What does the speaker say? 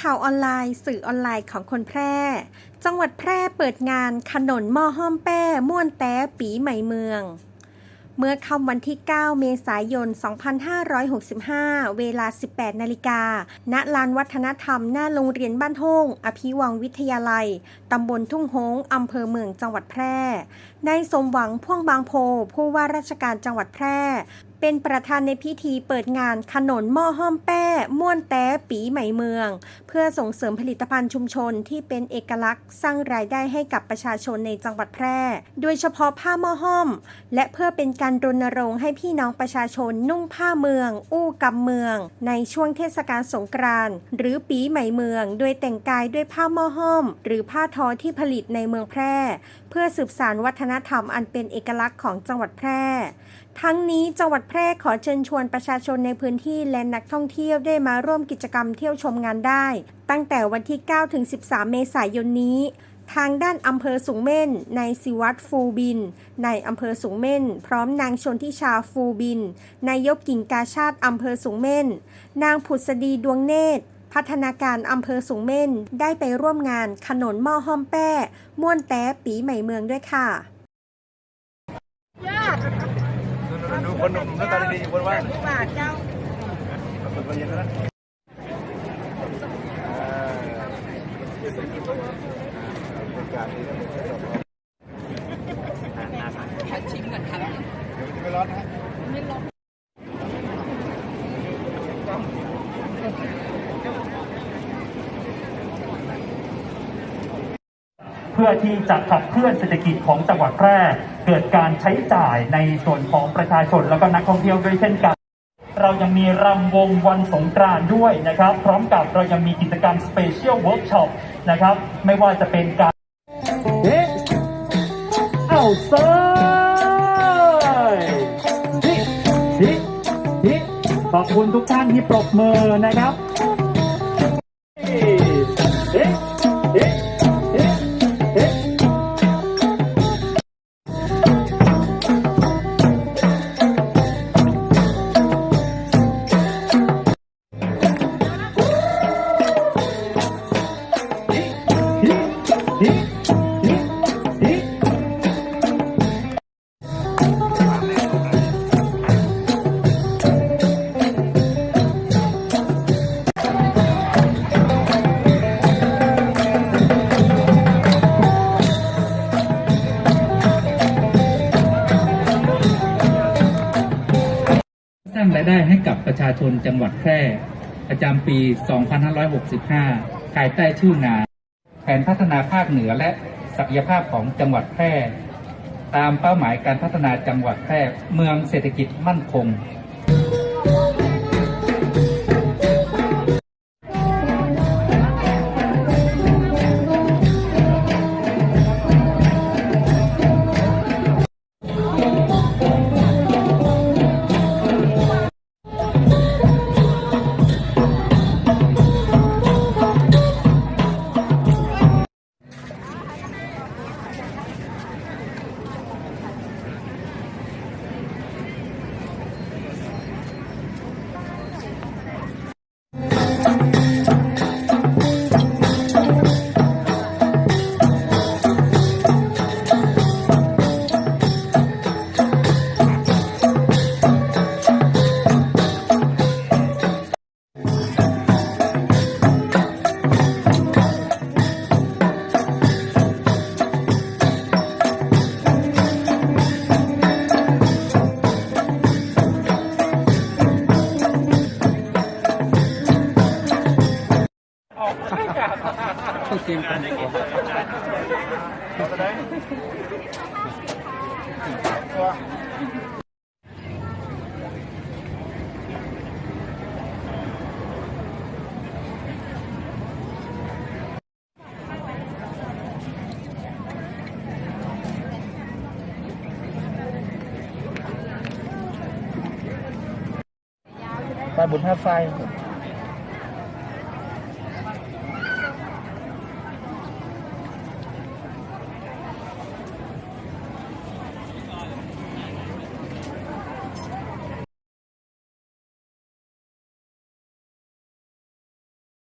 ข่าวออนไลน์ สื่อออนไลน์ของคนแพร่ จังหวัดแพร่เปิดงานขนนหม้อห้อมแป้ ม่วนแต้ปีใหม่เมือง เมื่อค่ำวันที่ 9 เมษายน 2565 เวลา 18 นาฬิกา ณ ลานวัฒนธรรม หน้าโรงเรียนบ้านโฮ่ง อภิวังวิทยาลัย ตำบลทุ่งโฮงอำเภอเมืองจังหวัดแพร่นายสมหวังพ่วงบางโพ ผู้ว่าราชการจังหวัดแพร่ เป็นประธานในพิธีเปิดงานขนนหม้อห้อมแป้ ม่วนแต้ปีใหม่เมือง เพื่อส่งเสริมผลิตภัณฑ์ชุมชนที่เป็นเอกลักษณ์ สร้างรายได้ให้กับประชาชนในจังหวัดแพร่ โดยเฉพาะผ้าหม้อห้อม และเพื่อเป็นการรณรงค์ให้พี่น้องประชาชนนุ่งผ้าเมือง อู้กำเมือง ในช่วงเทศกาลสงกรานต์หรือปีใหม่เมือง โดยแต่งกายด้วยผ้าหม้อห้อม หรือผ้าทอที่ผลิตในเมืองแพร่ เพื่อสืบสานวัฒนธรรมอันเป็นเอกลักษณ์ของจังหวัดแพร่ ทั้งนี้จังหวัดแพร่ขอเชิญชวนประชาชนในพื้นที่และนักท่องเที่ยวได้มาร่วมกิจกรรมเที่ยวชมงานได้ ตั้งแต่วันที่ 9 ถึง 13 เมษายนนี้ทางด้านอำเภอสูงเม่นนายสิวัตรฟูบินในอำเภอสูงเม่น พร้อมนางชนทิชาฟูบิน นายกกิ่งกาชาติอำเภอสูงเม่น นางผุษดีดวงเนตร พัฒนาการอำเภอสูงเม่น ได้ไปร่วมงานขนนหม้อห้อมแป้ ม่วนแต้ปีใหม่เมืองด้วยค่ะ คนหนุ่มหน้าตาดีอยู่บนว่างบาทเจ้าเปิดไฟเย็นแล้วนะชิมก่อนครับไม่ร้อนนะ เพื่อที่จะขับเคลื่อนเศรษฐกิจของจังหวัดแพร่ เกิดการใช้จ่ายในส่วนของประชาชนแล้วก็นักท่องเที่ยวด้วยเช่นกัน เรายังมีรำวงวันสงกรานต์ด้วยนะครับ พร้อมกับเรายังมีกิจกรรมสเปเชียลเวิร์กช็อปนะครับ ไม่ว่าจะเป็นการเอ๊ะเอาเซยขอบคุณทุกท่านที่ปรบมือนะครับ ร้างรายได้ให้กับประชาชนจังหวัดแพร่ ประจำปี 2565 ภายใต้ชื่องาน แผนพัฒนาภาคเหนือและศักยภาพของจังหวัดแพร่ ตามเป้าหมายการพัฒนาจังหวัดแพร่เมืองเศรษฐกิจมั่นคง ไปบุญห้าไฟ